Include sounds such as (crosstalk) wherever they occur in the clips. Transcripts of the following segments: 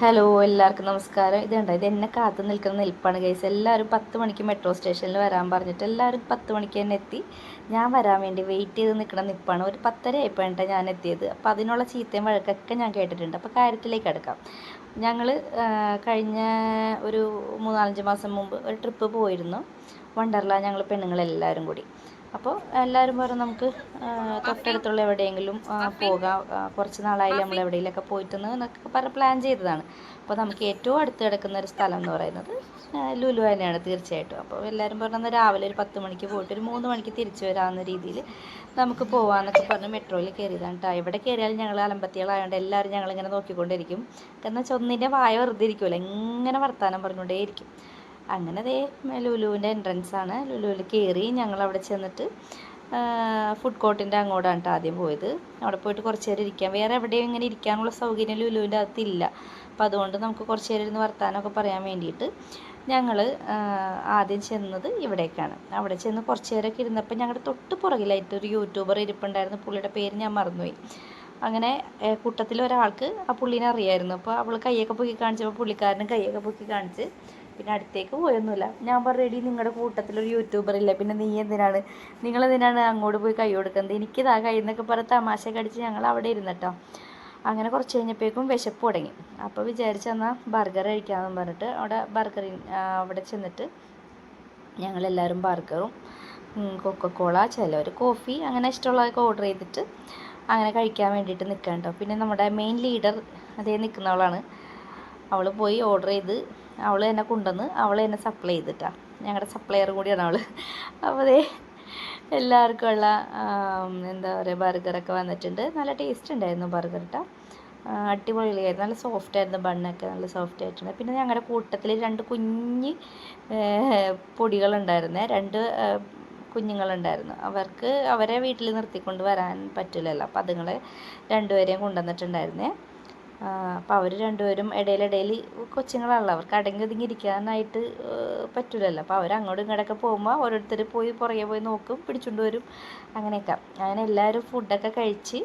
Hello എല്ലാവർക്കും നമസ്കാരം. ഇത് കണ്ടോ ഇത് എന്നെ കാത്തു നിൽക്കുന്ന നിൽപ്പാണ് ഗൈസ് എല്ലാവരും പത്ത് മണിക്ക് മെട്രോ സ്റ്റേഷനിൽ വരാൻ പറഞ്ഞിട്ട് എല്ലാവരും പത്ത് മണിക്ക് തന്നെ എത്തി. ഞാൻ വരാൻ വേണ്ടി വെയിറ്റ് ചെയ്ത് നിൽക്കുന്ന നിൽപ്പാണ് ഒരു പത്തര ആയപ്പോഴാണ് ഞാൻ എത്തിയത്. അപ്പോൾ അതിനുള്ള ചീത്തയും വഴക്കൊക്കെ ഞാൻ കേട്ടിട്ടുണ്ട്. അപ്പോൾ കാര്യത്തിലേക്ക് അടുക്കാം ഞങ്ങൾ കഴിഞ്ഞ ഒരു മൂന്നാലഞ്ച് മാസം മുമ്പ് ഒരു ട്രിപ്പ് പോയിരുന്നു. വണ്ടർല ഞങ്ങൾ പെണ്ണുങ്ങളെല്ലാവരും കൂടി. അപ്പോൾ എല്ലാവരും പറഞ്ഞു നമുക്ക് തൊട്ടടുത്തുള്ള എവിടെയെങ്കിലും പോകാം. കുറച്ച് നാളായി നമ്മൾ എവിടെയെങ്കിലുമൊക്കെ പോയിട്ടെന്ന് എന്നൊക്കെ പറഞ്ഞ് പ്ലാൻ ചെയ്തതാണ്. അപ്പോൾ നമുക്ക് ഏറ്റവും അടുത്ത് കിടക്കുന്ന ഒരു സ്ഥലം എന്ന് പറയുന്നത് ലുലു തന്നെയാണ് തീർച്ചയായിട്ടും. അപ്പോൾ എല്ലാവരും പറഞ്ഞാൽ രാവിലെ ഒരു പത്ത് മണിക്ക് പോയിട്ട് ഒരു മൂന്ന് മണിക്ക് തിരിച്ചു വരാവുന്ന രീതിയിൽ നമുക്ക് പോകാമെന്നൊക്കെ പറഞ്ഞ് മെട്രോയിൽ കയറിയതാണ് കേട്ടോ എവിടെ കയറിയാലും ഞങ്ങൾ അലമ്പത്തികളായതുകൊണ്ട് എല്ലാവരും ഞങ്ങളിങ്ങനെ നോക്കിക്കൊണ്ടിരിക്കും. കാരണം വെച്ചാൽ ഒന്നിന്റെ വായ വെറുതെ ഇരിക്കുമല്ലോ ഇങ്ങനെ വർത്തമാനം പറഞ്ഞുകൊണ്ടേയിരിക്കും. അങ്ങനെ ദേ ലുലുവിന്റെ എൻട്രൻസ് ആണ്. ലുലുവിൽ കയറി ഞങ്ങൾ അവിടെ ചെന്നിട്ട് ഫുഡ് കോർട്ടിന്റെ അങ്ങോട്ടാണ് കേട്ടോ ആദ്യം പോയത്. അവിടെ പോയിട്ട് കുറച്ച് നേരം ഇരിക്കാം. വേറെ എവിടെയും ഇങ്ങനെ ഇരിക്കാനുള്ള സൗകര്യം ലുലുവിന്റെ അകത്തില്ല. അപ്പം അതുകൊണ്ട് നമുക്ക് കുറച്ച് നേരം ഇരുന്ന് വർത്താനമൊക്കെ പറയാൻ വേണ്ടിയിട്ട് ഞങ്ങൾ ആദ്യം ചെന്നത് ഇവിടേക്കാണ്. അവിടെ ചെന്ന് കുറച്ച് നേരമൊക്കെ ഇരുന്നപ്പോൾ ഞങ്ങളുടെ തൊട്ട് പുറകിലായിട്ട് ഒരു യൂട്യൂബർ ഇരിപ്പുണ്ടായിരുന്നു. പുള്ളിയുടെ പേര് ഞാൻ മറന്നുപോയി. അങ്ങനെ കൂട്ടത്തിലൊരാൾക്ക് ആ പുള്ളീനെ അറിയായിരുന്നു. അപ്പോൾ അവൾ കൈയൊക്കെ പൊക്കി കാണിച്ചപ്പോൾ പുള്ളിക്കാരനും കൈയൊക്കെ പൊക്കി കാണിച്ച് പിന്നെ അടുത്തേക്ക് പോയൊന്നുമില്ല. ഞാൻ പറഞ്ഞു റെഡി നിങ്ങളുടെ കൂട്ടത്തിലൊരു യൂട്യൂബർ ഇല്ലേ? പിന്നെ നീ എന്തിനാണ്? നിങ്ങൾ എന്തിനാണ് അങ്ങോട്ട് പോയി കൈ കൊടുക്കുന്നത്? എനിക്കിതാ കൈ എന്നൊക്കെ പറഞ്ഞ് തമാശ കടിച്ച് ഞങ്ങൾ അവിടെ ഇരുന്നിട്ടോ അങ്ങനെ കുറച്ച് കഴിഞ്ഞപ്പോഴേക്കും വിശപ്പ് തുടങ്ങി. അപ്പോൾ വിചാരിച്ചു എന്നാൽ ബർഗർ കഴിക്കാമെന്ന് പറഞ്ഞിട്ട് അവിടെ ബർഗർ അവിടെ ചെന്നിട്ട് ഞങ്ങളെല്ലാവരും ബർഗറും കൊക്കക്കോള ചിലവർ കോഫി അങ്ങനെ ഇഷ്ടമുള്ളതൊക്കെ ഓർഡർ ചെയ്തിട്ട് അങ്ങനെ കഴിക്കാൻ വേണ്ടിയിട്ട് നിൽക്കാം കേട്ടോ പിന്നെ നമ്മുടെ മെയിൻ ലീഡർ അതേ നിൽക്കുന്നവളാണ്. അവൾ പോയി ഓർഡർ ചെയ്ത് അവൾ എന്നെ കൊണ്ടുവന്ന് അവൾ എന്നെ സപ്ലൈ ചെയ്തിട്ടാ. ഞങ്ങളുടെ സപ്ലയർ കൂടിയാണ് അവൾ അപ്പോൾ അതേ എല്ലാവർക്കും ഉള്ള എന്താ പറയുക ബർഗറൊക്കെ വന്നിട്ടുണ്ട്. നല്ല ടേസ്റ്റ് ഉണ്ടായിരുന്നു ബർഗർ കേട്ടോ അടിപൊളിയായിരുന്നു. നല്ല സോഫ്റ്റ് ആയിരുന്നു ബണ്ണൊക്കെ നല്ല സോഫ്റ്റ് ആയിട്ടുണ്ട്. പിന്നെ ഞങ്ങളുടെ കൂട്ടത്തിൽ രണ്ട് കുഞ്ഞ് പൊടികളുണ്ടായിരുന്നേ. രണ്ട് കുഞ്ഞുങ്ങളുണ്ടായിരുന്നു. അവർക്ക് അവരെ വീട്ടിൽ നിർത്തിക്കൊണ്ട് വരാൻ പറ്റില്ലല്ലോ. അപ്പം അതുങ്ങളെ രണ്ടുപേരെയും കൊണ്ടുവന്നിട്ടുണ്ടായിരുന്നേ. അപ്പോൾ അവർ രണ്ടുപേരും ഇടയിലിടയിൽ കൊച്ചുങ്ങളാണല്ലോ. അവർക്ക് അടങ്ങി ഒതുങ്ങി ഇരിക്കാനായിട്ട് പറ്റില്ലല്ലോ അപ്പോൾ അവർ അങ്ങോട്ടും ഇങ്ങോട്ടൊക്കെ പോകുമ്പോൾ ഓരോരുത്തർ പോയി പുറകെ പോയി നോക്കും പിടിച്ചുകൊണ്ട് വരും അങ്ങനെയൊക്കെ. അങ്ങനെ എല്ലാവരും ഫുഡൊക്കെ കഴിച്ച്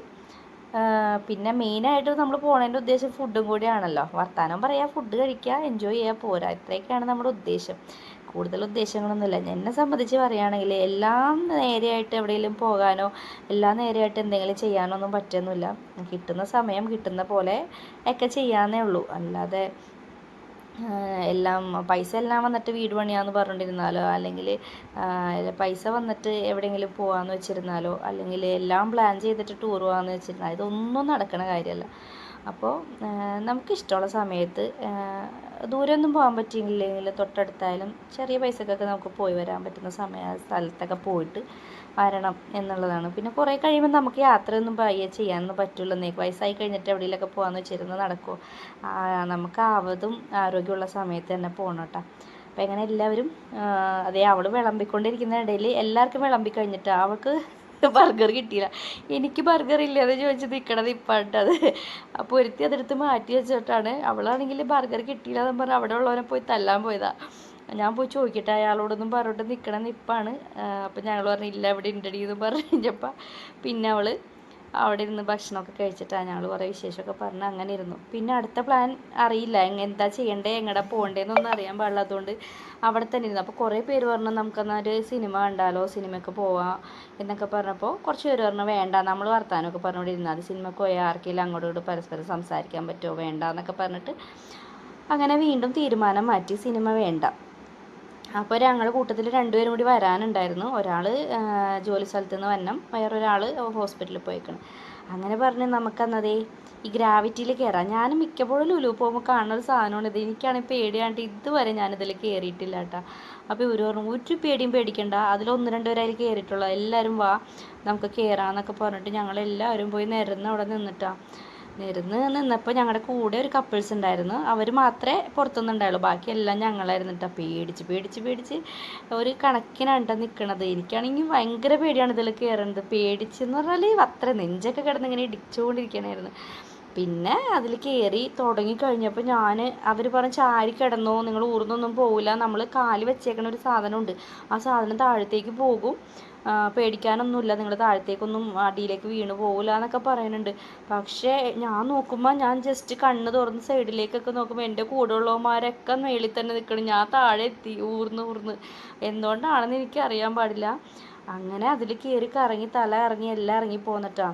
പിന്നെ മെയിനായിട്ട് നമ്മൾ പോണതിന്റെ ഉദ്ദേശം ഫുഡും കൂടിയാണല്ലോ. വർത്തമാനം പറയാ ഫുഡ് കഴിക്കുക എൻജോയ് ചെയ്യുക പോരാ. ഇത്രയൊക്കെയാണ് നമ്മുടെ ഉദ്ദേശം. കൂടുതൽ ഉദ്ദേശങ്ങളൊന്നുമില്ല. എന്നെ സംബന്ധിച്ച് പറയുകയാണെങ്കിൽ എല്ലാം നേരെയായിട്ട് എവിടെയെങ്കിലും പോകാനോ എല്ലാം നേരെയായിട്ട് എന്തെങ്കിലും ചെയ്യാനോ ഒന്നും പറ്റുന്നില്ല. കിട്ടുന്ന സമയം കിട്ടുന്ന പോലെ ഒക്കെ ചെയ്യാന്നേ ഉള്ളൂ. അല്ലാതെ എല്ലാം പൈസ എല്ലാം വന്നിട്ട് വീട് പണിയാന്ന് പറഞ്ഞിരുന്നാലോ അല്ലെങ്കിൽ പൈസ വന്നിട്ട് എവിടെയെങ്കിലും പോകാമെന്ന് വെച്ചിരുന്നാലോ അല്ലെങ്കിൽ എല്ലാം പ്ലാൻ ചെയ്തിട്ട് ടൂർ പോകാമെന്ന് വെച്ചിരുന്നാൽ ഇതൊന്നും നടക്കണ കാര്യമല്ല. അപ്പോൾ നമുക്കിഷ്ടമുള്ള സമയത്ത് ദൂരമൊന്നും പോകാൻ പറ്റിയില്ലെങ്കിൽ തൊട്ടടുത്തായാലും ചെറിയ പൈസക്കൊക്കെ നമുക്ക് പോയി വരാൻ പറ്റുന്ന സമയ സ്ഥലത്തൊക്കെ പോയിട്ട് വരണം എന്നുള്ളതാണ്. പിന്നെ കുറേ കഴിയുമ്പോൾ നമുക്ക് യാത്രയൊന്നും പയ്യെ ചെയ്യാനൊന്നും പറ്റില്ലെന്നേ വയസ്സായി കഴിഞ്ഞിട്ട് എവിടെയെങ്കിലൊക്കെ പോകാമെന്ന് വെച്ചിരുന്നത് നടക്കുമോ നമുക്ക് ആവതും ആരോഗ്യമുള്ള സമയത്ത് തന്നെ പോകണം കേട്ടോ അപ്പം എങ്ങനെ എല്ലാവരും അതേ അവൾ വിളമ്പിക്കൊണ്ടിരിക്കുന്ന ഇടയിൽ എല്ലാവർക്കും വിളമ്പി കഴിഞ്ഞിട്ട് അവൾക്ക് ബർഗർ കിട്ടിയില്ല. എനിക്ക് ബർഗർ ഇല്ലാതെ ചോദിച്ച് നിൽക്കണത് ഇപ്പാട്ട് അത്. അപ്പോൾ ഒരുത്തി അതെടുത്ത് മാറ്റി വെച്ചിട്ടാണ്. അവളാണെങ്കിൽ ബർഗർ കിട്ടിയില്ല എന്ന് പറഞ്ഞ് അവിടെ ഉള്ളവനെ പോയി തല്ലാൻ പോയതാ. ഞാൻ പോയി ചോദിക്കട്ടെ അയാളോടൊന്നും പറഞ്ഞിട്ട് നിൽക്കണ നിപ്പാണ് അപ്പം ഞങ്ങൾ പറഞ്ഞു ഇല്ല ഇവിടെ ഉണ്ടടി എന്ന് പറഞ്ഞപ്പോൾ പിന്നെ അവൾ അവിടെ ഇരുന്ന് ഭക്ഷണമൊക്കെ കഴിച്ചിട്ടാണ് ഞങ്ങൾ കുറേ വിശേഷമൊക്കെ പറഞ്ഞ് അങ്ങനെ ഇരുന്നു പിന്നെ അടുത്ത പ്ലാൻ അറിയില്ല. എന്താ ചെയ്യണ്ടേ? എങ്ങടെ പോകണ്ടേന്നൊന്നും അറിയാൻ പാടില്ലാത്തതുകൊണ്ട് അവിടെ തന്നെ ഇരുന്നു. അപ്പോൾ കുറേ പേര് പറഞ്ഞു നമുക്കെന്നാൽ ഒരു സിനിമ കണ്ടാലോ? സിനിമയ്ക്ക് പോവാം എന്നൊക്കെ പറഞ്ഞപ്പോൾ കുറച്ച് പേര് പറഞ്ഞു വേണ്ട നമ്മൾ വർത്താനമൊക്കെ പറഞ്ഞുകൊണ്ട് ഇരുന്നാൽ അത് സിനിമയ്ക്ക് പോയാൽ ആർക്കെങ്കിലും അങ്ങോട്ടും ഇങ്ങോട്ട് പരസ്പരം സംസാരിക്കാൻ പറ്റുമോ വേണ്ട എന്നൊക്കെ പറഞ്ഞിട്ട് അങ്ങനെ വീണ്ടും തീരുമാനം മാറ്റി സിനിമ വേണ്ട. അപ്പോൾ ഞങ്ങളുടെ കൂട്ടത്തിൽ രണ്ടുപേരും കൂടി വരാനുണ്ടായിരുന്നു. ഒരാൾ ജോലി സ്ഥലത്ത് നിന്ന് വരണം വേറൊരാൾ ഹോസ്പിറ്റലിൽ പോയേക്കണം. അങ്ങനെ പറഞ്ഞ് നമുക്കന്നതേ ഈ ഗ്രാവിറ്റിയിൽ കയറാം ഞാൻ മിക്കപ്പോഴും ലുലു പോകുമ്പോൾ കാണുന്ന ഒരു സാധനമാണ് ഇത്. എനിക്കാണെങ്കിൽ പേടിയാണ്ട് ഇതുവരെ ഞാനിതിൽ കയറിയിട്ടില്ല കേട്ടോ അപ്പോൾ ഇവർ പറഞ്ഞു ഒരു പേടിയും പേടിക്കണ്ട. അതിലൊന്ന് രണ്ട് പേര് അതിൽ കയറിയിട്ടുള്ളൂ എല്ലാവരും വാ നമുക്ക് കയറാമെന്നൊക്കെ പറഞ്ഞിട്ട് ഞങ്ങളെല്ലാവരും പോയി നിരന്ന് അവിടെ നിന്നിട്ടാ. നിരന്ന് നിന്നപ്പോൾ ഞങ്ങളുടെ കൂടെ ഒരു കപ്പിൾസ് ഉണ്ടായിരുന്നു അവർ മാത്രമേ പുറത്തുനിന്ന് ഉണ്ടായുള്ളൂ ബാക്കിയെല്ലാം ഞങ്ങളായിരുന്നു കേട്ടോ പേടിച്ച് പേടിച്ച് പേടിച്ച് ഒരു കണക്കിനാണ് നിൽക്കണത് എനിക്കാണെങ്കിൽ ഭയങ്കര പേടിയാണ് ഇതിൽ കയറുന്നത് പേടിച്ചെന്ന് പറഞ്ഞാൽ അത്ര നെഞ്ചൊക്കെ കിടന്ന് ഇങ്ങനെ ഇടിച്ചുകൊണ്ടിരിക്കണായിരുന്നു പിന്നെ അതിൽ കയറി തുടങ്ങി കഴിഞ്ഞപ്പോൾ ഞാൻ അവർ പറഞ്ഞ് ചാരി കിടന്നോ നിങ്ങൾ ഊർന്നൊന്നും പോവില്ല നമ്മൾ കാൽ വെച്ചേക്കണ ഒരു സാധനമുണ്ട്. ആ സാധനം താഴത്തേക്ക് പോകും. പേടിക്കാനൊന്നുമില്ല നിങ്ങൾ താഴത്തേക്കൊന്നും അടിയിലേക്ക് വീണ് പോകില്ല എന്നൊക്കെ പറയുന്നുണ്ട്. പക്ഷേ ഞാൻ നോക്കുമ്പോൾ ഞാൻ ജസ്റ്റ് കണ്ണ് തുറന്ന് സൈഡിലേക്കൊക്കെ നോക്കുമ്പോൾ എന്റെ കൂടെയുള്ളവന്മാരൊക്കെ മേളിൽ തന്നെ നിൽക്കണം ഞാൻ താഴെ എത്തി ഊർന്ന് ഊർന്ന്. എന്തുകൊണ്ടാണെന്ന് എനിക്ക് അറിയാൻ പാടില്ല. അങ്ങനെ അതിൽ കയറി കറങ്ങി തല ഇറങ്ങി എല്ലാം ഇറങ്ങി പോന്നിട്ടാ.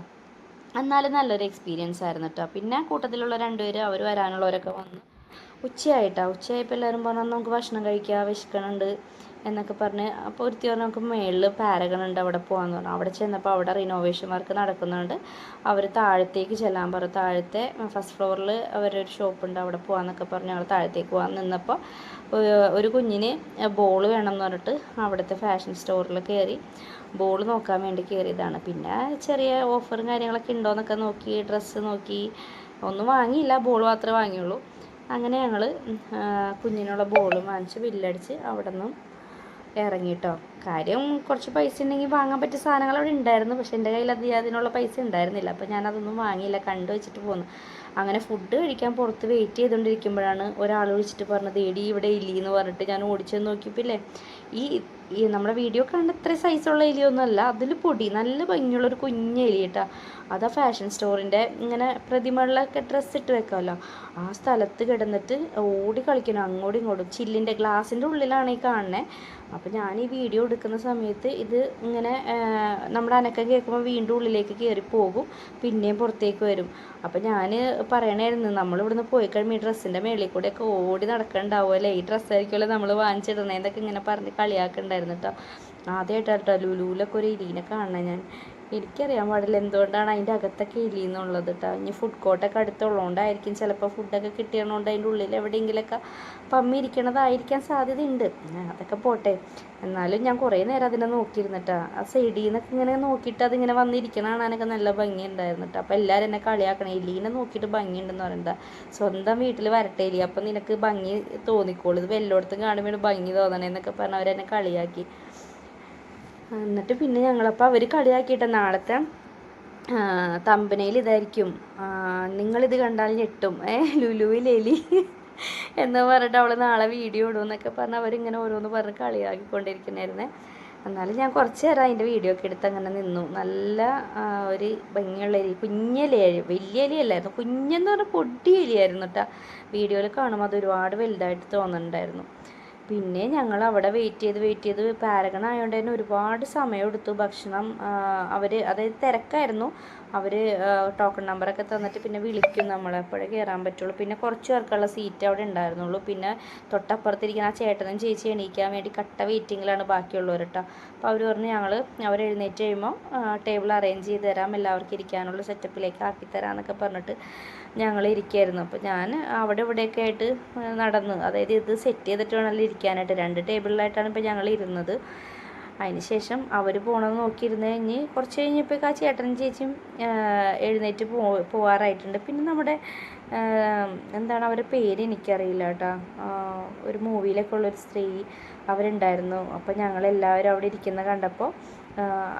എന്നാലും നല്ലൊരു എക്സ്പീരിയൻസ് ആയിരുന്നു കേട്ടോ പിന്നെ കൂട്ടത്തിലുള്ള രണ്ടുപേര് അവർ വരാനുള്ളവരൊക്കെ വന്നു ഉച്ചയായിട്ടാണ് ഉച്ചയായപ്പോൾ എല്ലാവരും പറഞ്ഞു നമുക്ക് ഭക്ഷണം കഴിക്കാം വിശക്കണുണ്ട്. എന്നൊക്കെ പറഞ്ഞ് അപ്പോൾ ഒരുത്തി പറഞ്ഞു നമുക്ക് മേളിൽ പാരഗൺ ഉണ്ട് അവിടെ പോകാമെന്ന് പറഞ്ഞു. അവിടെ ചെന്നപ്പോൾ അവിടെ റിനോവേഷൻ വർക്ക് നടക്കുന്നുണ്ട്. അവർ താഴത്തേക്ക് ചെല്ലാൻ പറഞ്ഞു. താഴത്തെ ഫസ്റ്റ് ഫ്ലോറിൽ അവരൊരു ഷോപ്പുണ്ട് അവിടെ പോകാമെന്നൊക്കെ പറഞ്ഞ് ഞങ്ങൾ താഴത്തേക്ക് പോകാൻ നിന്നപ്പോൾ ഒരു- കുഞ്ഞിന് ബോൾ വേണം എന്ന് പറഞ്ഞിട്ട് അവിടുത്തെ ഫാഷൻ സ്റ്റോറിൽ കയറി ബോൾ നോക്കാൻ വേണ്ടി കയറിയതാണ് പിന്നെ ചെറിയ ഓഫറും കാര്യങ്ങളൊക്കെ ഉണ്ടോയെന്നൊക്കെ നോക്കി ഡ്രസ്സ് നോക്കി ഒന്നും വാങ്ങിയില്ല ബോൾ മാത്രമേ വാങ്ങിയുള്ളൂ. അങ്ങനെ ഞങ്ങൾ കുഞ്ഞിനുള്ള ബോളും വാങ്ങിച്ച് ബില്ലടിച്ച് അവിടെ നിന്നും ഇറങ്ങിട്ടോ. കാര്യം കുറച്ച് പൈസ ഉണ്ടെങ്കിൽ വാങ്ങാൻ പറ്റിയ സാധനങ്ങൾ അവിടെ ഉണ്ടായിരുന്നു. പക്ഷെ എന്റെ കയ്യിൽ അത് അതിനുള്ള പൈസ ഉണ്ടായിരുന്നില്ല. അപ്പോൾ ഞാൻ അതൊന്നും വാങ്ങിയില്ല. കണ്ടു വെച്ചിട്ട് പോന്നു. അങ്ങനെ ഫുഡ് കഴിക്കാൻ പുറത്ത് വെയിറ്റ് ചെയ്തുകൊണ്ടിരിക്കുമ്പോഴാണ് ഒരാൾ വിളിച്ചിട്ട് പറഞ്ഞത് എടി ഇവിടെ ഇല്ലി എന്ന് പറഞ്ഞിട്ട് ഞാൻ ഓടിച്ചെന്ന് നോക്കിയപ്പോൾ ഈ ഈ നമ്മുടെ വീഡിയോ കണ്ട ഇത്ര സൈസുള്ള എലിയൊന്നുമല്ല അതിൽ പൊടി നല്ല ഭംഗിയുള്ള ഒരു കുഞ്ഞ് എലി കേട്ടോ. അതാ ഫാഷൻ സ്റ്റോറിന്റെ ഇങ്ങനെ പ്രതിമകളിലൊക്കെ ഡ്രസ്സ് ഇട്ട് വെക്കാമല്ലോ ആ സ്ഥലത്ത് കിടന്നിട്ട് ഓടി കളിക്കണം അങ്ങോട്ടും ഇങ്ങോട്ടും. ചില്ലിന്റെ ഗ്ലാസിന്റെ ഉള്ളിലാണ് ഈ കാണുന്നത് അപ്പോൾ ഞാൻ ഈ വീഡിയോ എടുക്കുന്ന സമയത്ത് ഇത് ഇങ്ങനെ നമ്മുടെ അനക്കം കേൾക്കുമ്പോൾ വീണ്ടും ഉള്ളിലേക്ക് കയറി പോകും പിന്നെയും പുറത്തേക്ക് വരും. അപ്പോൾ ഞാൻ പറയണായിരുന്നു നമ്മളിവിടുന്ന് പോയി കഴിയുമ്പോൾ ഈ ഡ്രസ്സിന്റെ മേളിൽ കൂടെയൊക്കെ ഓടി നടക്കണ്ടാവുമല്ലേ? ഈ ഡ്രസ്സായിരിക്കുമല്ലോ നമ്മൾ വാങ്ങിച്ചിടണേന്നൊക്കെ ഇങ്ങനെ പറഞ്ഞ് കളിയാക്കണ്ടായിരുന്നു. കേട്ടോ ആദ്യമായിട്ടാട്ടോ ലുലുവിലൊക്കെ ഒരു ഇലീനെ കാണണേ ഞാൻ. എനിക്കറിയാൻ പാടില്ല എന്തുകൊണ്ടാണ് അതിന്റെ അകത്തൊക്കെ എലി എന്നുള്ളത് കേട്ടോ ഇനി ഫുഡ് കോർട്ടൊക്കെ അടുത്തുള്ളതുകൊണ്ടായിരിക്കും ചിലപ്പോൾ ഫുഡൊക്കെ കിട്ടിയതുകൊണ്ട് അതിന്റെ ഉള്ളിൽ എവിടെയെങ്കിലുമൊക്കെ പമ്മി ഇരിക്കണതായിരിക്കാൻ സാധ്യതയുണ്ട്. അതൊക്കെ പോട്ടെ. എന്നാലും ഞാൻ കുറേ നേരം അതിനെ നോക്കിയിരുന്നിട്ടാ ആ സൈഡിൽ നിന്നൊക്കെ ഇങ്ങനെ നോക്കിയിട്ട് അതിങ്ങനെ വന്നിരിക്കണ കാണാനൊക്കെ നല്ല ഭംഗിയുണ്ടായിരുന്നു കേട്ടോ അപ്പോൾ എല്ലാവരും എന്നെ കളിയാക്കണം. എലീനെ നോക്കിയിട്ട് ഭംഗിയുണ്ടെന്ന് പറയണ്ട. സ്വന്തം വീട്ടിൽ വരട്ടെ എലി. അപ്പം നിനക്ക് ഭംഗി തോന്നിക്കോളൂ. ഇത് എല്ലായിടത്തും കാണുമ്പോൾ ഭംഗി തോന്നണേ എന്നൊക്കെ പറഞ്ഞ് അവരെന്നെ കളിയാക്കി. എന്നിട്ട് പിന്നെ ഞങ്ങളപ്പോൾ അവർ കളിയാക്കിയിട്ട്. നാളത്തെ തമ്പനയിൽ ഇതായിരിക്കും. നിങ്ങളിത് കണ്ടാൽ ഞെട്ടും. ഏ ലുലുവിൽ എലി എന്ന് പറഞ്ഞിട്ട് അവൾ നാളെ വീഡിയോ ഇടും എന്നൊക്കെ പറഞ്ഞ് അവരിങ്ങനെ ഓരോന്ന് പറഞ്ഞ് കളിയാക്കിക്കൊണ്ടിരിക്കണായിരുന്നേ എന്നാലും ഞാൻ കുറച്ച് നേരം അതിന്റെ വീഡിയോ ഒക്കെ എടുത്ത് അങ്ങനെ നിന്നു. നല്ല ഒരു ഭംഗിയുള്ള എലി. കുഞ്ഞലിയായി വലിയ എലിയല്ലായിരുന്നു കുഞ്ഞെന്ന് പറഞ്ഞാൽ പൊടി എലിയായിരുന്നു കേട്ടോ വീഡിയോയിൽ കാണുമ്പോൾ അത് ഒരുപാട് വലുതായിട്ട് തോന്നുന്നുണ്ടായിരുന്നു പിന്നെ ഞങ്ങൾ അവിടെ വെയിറ്റ് ചെയ്ത് വെയിറ്റ് ചെയ്ത് പാരഗൺ ആയതുകൊണ്ട് തന്നെ ഒരുപാട് സമയം എടുത്തു. ഭക്ഷണം അവർ അതായത് തിരക്കായിരുന്നു. അവർ ടോക്കൺ നമ്പറൊക്കെ തന്നിട്ട് പിന്നെ വിളിക്കും നമ്മൾ അപ്പോഴേ കയറാൻ പറ്റുള്ളൂ. പിന്നെ കുറച്ച് പേർക്കുള്ള സീറ്റ് അവിടെ ഉണ്ടായിരുന്നുള്ളൂ. പിന്നെ തൊട്ടപ്പുറത്തിരിക്കുന്ന ആ ചേട്ടനും ചേച്ചി എണീക്കാൻ വേണ്ടി കട്ട വെയിറ്റിങ്ങിലാണ് ബാക്കിയുള്ളവർ കേട്ടോ അപ്പോൾ അവർ പറഞ്ഞ് ഞങ്ങൾ അവർ എഴുന്നേറ്റ് കഴിയുമ്പോൾ ടേബിൾ അറേഞ്ച് ചെയ്ത് തരാം. എല്ലാവർക്കും ഇരിക്കാനുള്ള സെറ്റപ്പിലേക്ക് ആക്കി തരാമെന്നൊക്കെ പറഞ്ഞിട്ട് ഞങ്ങൾ ഇരിക്കുകയായിരുന്നു അപ്പോൾ ഞാൻ അവിടെ ഇവിടെയൊക്കെ ആയിട്ട് നടന്ന് അതായത് ഇത് സെറ്റ് ചെയ്തിട്ട് വേണമല്ലോ ഇരിക്കാനായിട്ട്. രണ്ട് ടേബിളിലായിട്ടാണ് ഇപ്പോൾ ഞങ്ങൾ ഇരുന്നത്. അതിന് ശേഷം അവർ പോകണമെന്ന് നോക്കിയിരുന്ന് കഴിഞ്ഞ് കുറച്ച് കഴിഞ്ഞപ്പോഴേക്ക് ആ ചേട്ടനും ചേച്ചിയും എഴുന്നേറ്റ് പോ പോവാറായിട്ടുണ്ട്. പിന്നെ നമ്മുടെ എന്താണ് അവരുടെ പേര് എനിക്കറിയില്ല കേട്ടോ. ഒരു മൂവിയിലൊക്കെ ഉള്ളൊരു സ്ത്രീ അവരുണ്ടായിരുന്നു. അപ്പോൾ ഞങ്ങളെല്ലാവരും അവിടെ ഇരിക്കുന്ന കണ്ടപ്പോൾ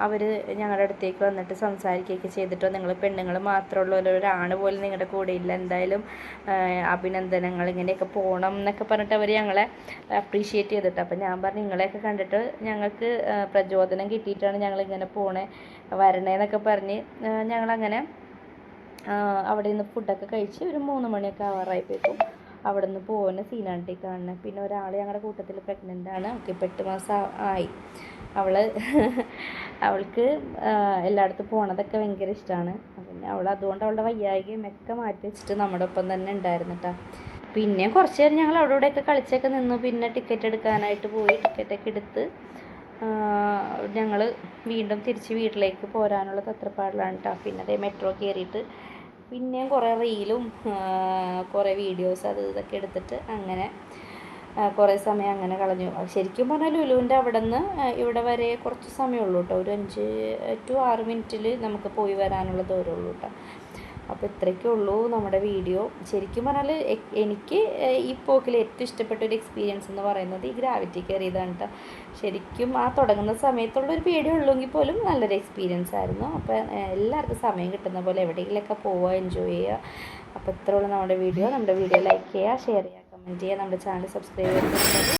അവർ ഞങ്ങളുടെ അടുത്തേക്ക് വന്നിട്ട് സംസാരിക്കുകയൊക്കെ ചെയ്തിട്ടോ നിങ്ങൾ പെണ്ണുങ്ങൾ മാത്രമുള്ള ഒരാണ് പോലും നിങ്ങളുടെ കൂടെ ഇല്ല. എന്തായാലും അഭിനന്ദനങ്ങൾ ഇങ്ങനെയൊക്കെ പോകണം എന്നൊക്കെ പറഞ്ഞിട്ട് അവർ ഞങ്ങളെ അപ്രീഷിയേറ്റ് ചെയ്തിട്ട് അപ്പം ഞാൻ പറഞ്ഞു നിങ്ങളെയൊക്കെ കണ്ടിട്ട് ഞങ്ങൾക്ക് പ്രചോദനം കിട്ടിയിട്ടാണ് ഞങ്ങളിങ്ങനെ പോണേ വരണേന്നൊക്കെ പറഞ്ഞ് ഞങ്ങളങ്ങനെ അവിടെ നിന്ന് ഫുഡൊക്കെ കഴിച്ച് ഒരു മൂന്ന് മണിയൊക്കെ ആവാറായപ്പോഴേക്കും അവിടെ നിന്ന് പോകുന്ന സീനാണ്ടി കാണുന്നത് പിന്നെ ഒരാൾ ഞങ്ങളുടെ കൂട്ടത്തിൽ പ്രഗ്നന്റ് ആണ്. അവൾക്ക് ഇപ്പോൾ എട്ട് മാസം ആയി. അവൾ (laughs) അവൾക്ക് എല്ലായിടത്തും പോണതൊക്കെ ഭയങ്കര ഇഷ്ടമാണ് പിന്നെ അവൾ അതുകൊണ്ട് അവളുടെ വയ്യായികയും ഒക്കെ മാറ്റി വെച്ചിട്ട് നമ്മുടെ ഒപ്പം തന്നെ ഉണ്ടായിരുന്നു കേട്ടോ പിന്നെ കുറച്ച് നേരം ഞങ്ങൾ അവിടെ ഇവിടെയൊക്കെ കളിച്ചൊക്കെ നിന്നു. പിന്നെ ടിക്കറ്റ് എടുക്കാനായിട്ട് പോയി. ടിക്കറ്റൊക്കെ എടുത്ത് ഞങ്ങൾ വീണ്ടും തിരിച്ച് വീട്ടിലേക്ക് പോരാനുള്ള തത്രപ്പാടിലാണ് കേട്ടോ പിന്നെ അതേ മെട്രോ കയറിയിട്ട് പിന്നെയും കുറേ റീലും കുറേ വീഡിയോസ് അത് ഇതൊക്കെ എടുത്തിട്ട് അങ്ങനെ കുറേ സമയം അങ്ങനെ കളഞ്ഞു. ശരിക്കും പറഞ്ഞാൽ ലുലുവിന്റെ അവിടെ നിന്ന് ഇവിടെ വരെ കുറച്ച് സമയമുള്ളൂ കേട്ടോ ഒരു അഞ്ച് ടു ആറ് മിനിറ്റിൽ നമുക്ക് പോയി വരാനുള്ള ദൂരമുള്ളൂ കേട്ടോ അപ്പോൾ ഇത്രയൊക്കെ ഉള്ളൂ നമ്മുടെ വീഡിയോ. ശരിക്കും പറഞ്ഞാൽ എനിക്ക് ഈ പോക്കിൽ ഏറ്റവും ഇഷ്ടപ്പെട്ട ഒരു എക്സ്പീരിയൻസ് എന്ന് പറയുന്നത് ഈ ഗ്രാവിറ്റി കയറിയതാണ് കേട്ടോ ശരിക്കും ആ തുടങ്ങുന്ന സമയത്തുള്ള ഒരു പേടി ഉള്ളെങ്കിൽ പോലും നല്ലൊരു എക്സ്പീരിയൻസ് ആയിരുന്നു. അപ്പോൾ എല്ലാവർക്കും സമയം കിട്ടുന്ന പോലെ എവിടെയെങ്കിലുമൊക്കെ പോവുക എൻജോയ് ചെയ്യുക. അപ്പോൾ ഇത്രയുള്ള നമ്മുടെ വീഡിയോ. നമ്മുടെ വീഡിയോ ലൈക്ക് ചെയ്യുക ഷെയർ ചെയ്യുക കമന്റ് ചെയ്യുക. നമ്മുടെ ചാനൽ സബ്സ്ക്രൈബ് ചെയ്യുക.